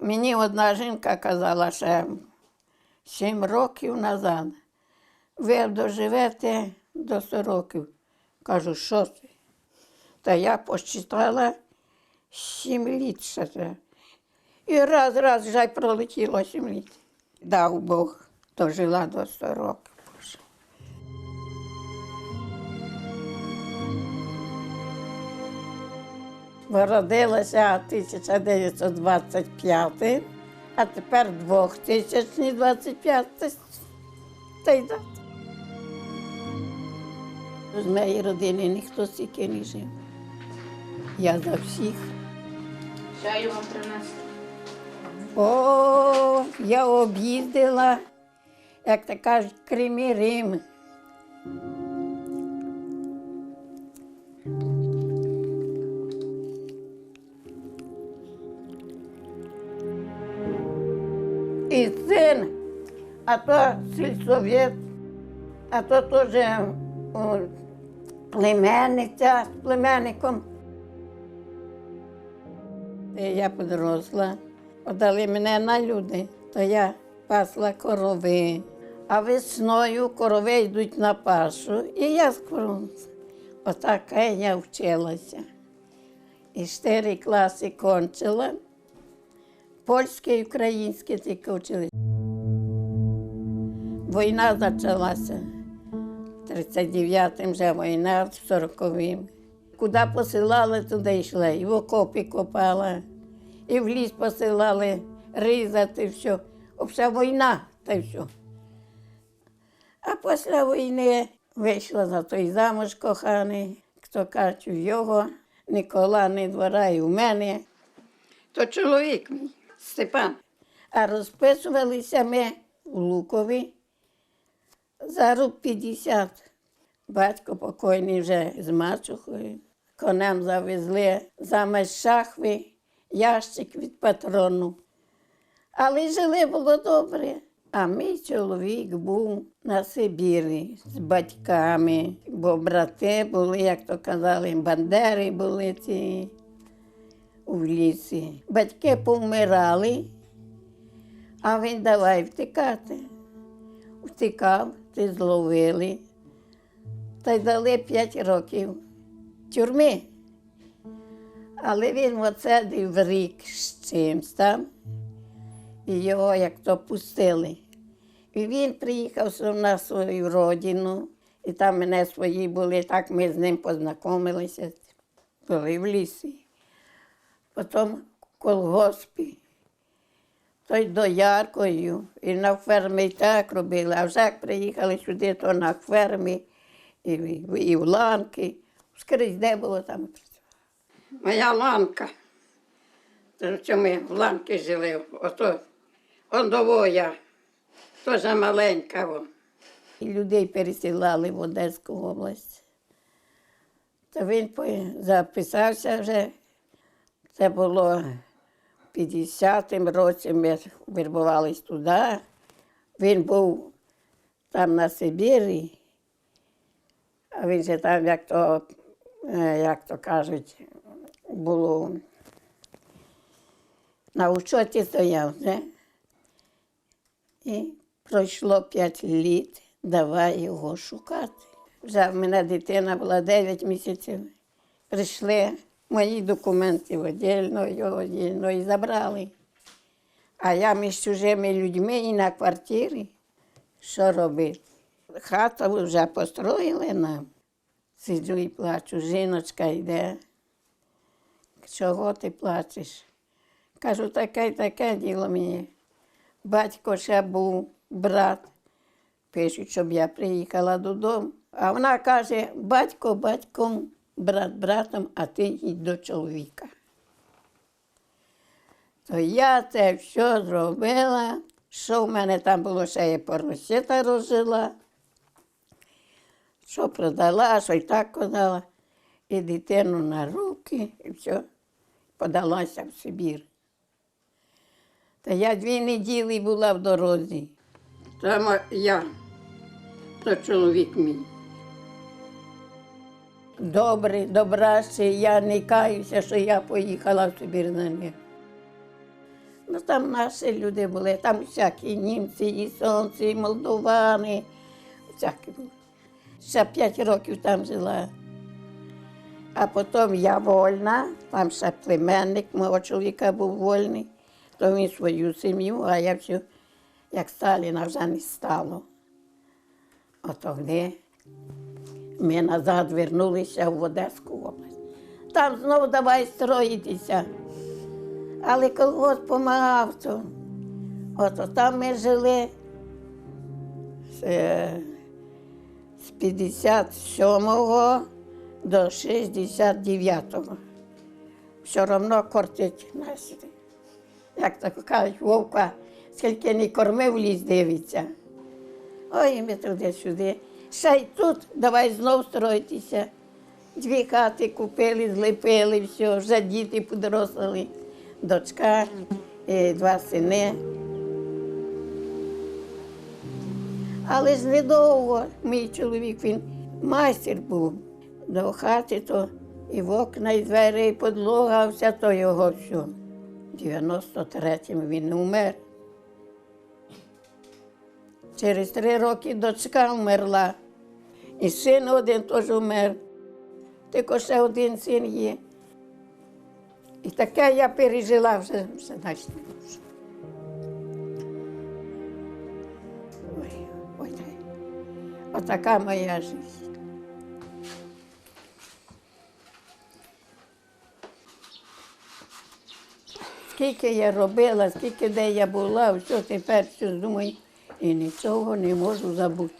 Мені одна жінка казала ще сім років назад. Ви доживете до 100 років. Кажу, що це? Та я посчитала сім літ ще. це. І раз, раз вже пролетіло сім літ. Дав Бог, дожила до 100 років. Народилася 1925, а тепер 2025. Та й дата. З моєї родини ніхто стільки не жив. Я за всіх. Чаю вам принесли. О, я об'їздила, як то кажуть, Крим і Рим. А то сільсовєт, а то теж о, племенниця з племенником. Я підросла, подали мене на люди, то я пасла корови. А весною корови йдуть на пашу, і я скоро. Отака я вчилася. І чотири класи кончила. Польське і українське тільки вчилися. Війна почалася. В 39-м вже війна, в 40-м. Куди посилали, туди йшли. І в окопі копала, і в ліс посилали різати, все. Вся війна та все. А після війни вийшла за той замуж коханий, хто каже, його, ні кола, ні двора, і в мене. То чоловік мій, Степан. А розписувалися ми у Лукові за руб 50. Батько покойний вже з мачухою. Конем завезли замість шахви, ящик від патрону. Але жили було добре. А мій чоловік був на Сибірі з батьками, бо брати були, як то казали, бандери були ці у лісі. Батьки повмирали, а він давай втікати. Втікав, ти зловили та й дали п'ять років тюрми. Але він оцедив рік з чимсь там, і його як то пустили. І він приїхав на свою родину, і там мене свої були, так ми з ним познайомилися, були в лісі. Потім в колгоспі, то й до Яркою, і на фермі і так робили. А вже як приїхали сюди, то на фермі, і, і в ланки. Скрізь де було там. Моя ланка. Що ми в ланки жили, ото ондовоя, теж маленька. Во. І людей пересилали в Одеську область. То він записався вже. Це було в 50-му році, ми вербувались туди. Він був там на Сибірі, а він же там, як то, е, як то кажуть, було на учоті стояв, не? І пройшло 5 літ, давай його шукати. Вже в мене дитина була 9 місяців. Прийшли мої документи віддільно, його віддільно і забрали. А я між чужими людьми і на квартирі. Що робити? Хату вже построїли нам. Сиджу і плачу, жіночка йде. Чого ти плачеш? Кажу, таке таке діло мені. Батько ще був, брат. Пишуть, щоб я приїхала додому. А вона каже, батько батьком, брат братом, а ти їдь до чоловіка. То я це все зробила. Що в мене там було, ще я поросята розжила. Що продала, що й так подала. І дитину на руки, і все, подалася в Сибір. Та я дві неділі була в дорозі. Там я, то чоловік мій. Добре, добраший, я не каюся, що я поїхала в Сибір на них. Ну там наші люди були, там всякі німці, і сонці, і молдовани, всякі були. Ще п'ять років там жила. А потім я вольна, там ще племенник мого чоловіка був вольний, то він свою сім'ю, а я всю, як Сталіна вже не стало. Ото Отогди ми назад вернулися в Одеську область. Там знову давай строїтися. Але колгосп помагав. То. Ото там ми жили з, е, з 57 до 69-го. Все одно кортить нас. Як так кажуть, вовка, скільки не кормив, ліс дивиться. Ой, ми туди-сюди. Ще й тут давай знов строїтися. Дві хати купили, зліпили, все, вже діти подоросли. Дочка, і два сини. Але ж недовго мій чоловік, він майстер був. До хати то і в окна, і двері, і подлога, все то його все. В 93-му він умер. Через три роки дочка вмерла. І син один теж умер. Тільки ще один син є. І таке я пережила вже, ой. Отака моя життя. Скільки я робила, скільки де я була, все тепер все думаю, і нічого не можу забути.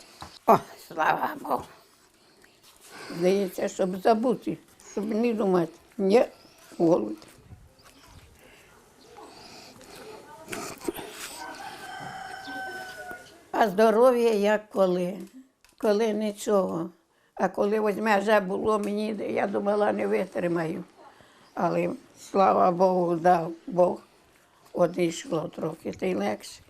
О, слава Богу. Здається, щоб забути, щоб не думати. Ні, голод. А здоров'я як коли? Коли нічого. А коли возьме вже було мені, я думала, не витримаю. Але слава Богу, дав Бог. Одійшло трохи, та й легше.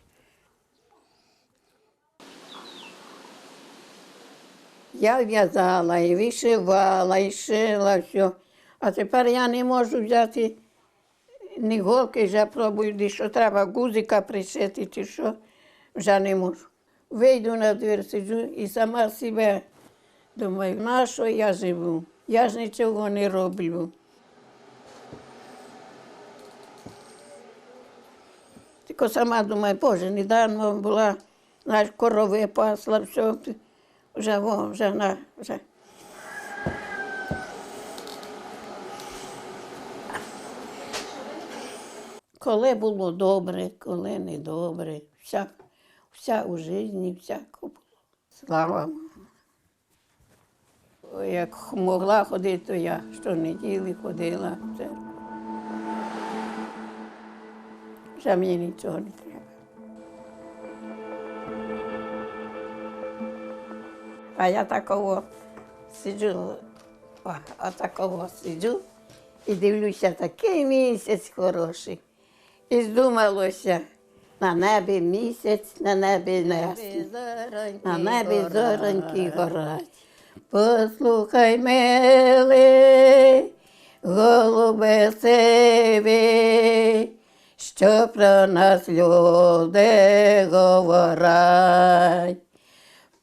Я в'язала і вишивала, і шила все. А тепер я не можу взяти ні голки, вже пробую, де що треба гузика пришити, чи що, вже не можу. Вийду на двір, сиджу і сама себе думаю, на що я живу? Я ж нічого не роблю. Тільки сама думаю, Боже, недавно була, знаєш, корови пасла, все, вже, во, вже, на, вже. Коли було добре, коли не добре, вся, вся у житті, всяко було. Слава. Як могла ходити, то я щонеділі ходила в церкву. Вже мені нічого не треба. А я такого сиджу, о, а такого сиджу і дивлюся, такий місяць хороший. І здумалося, на небі місяць, на небі нести. На небі зороньки горять. Послухай, милий, голубе сиві, що про нас люди говорять.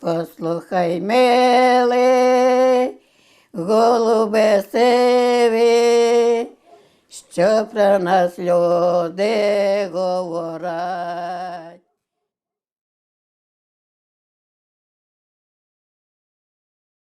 Послухай, милий, голубе сиві, що про нас люди говорять.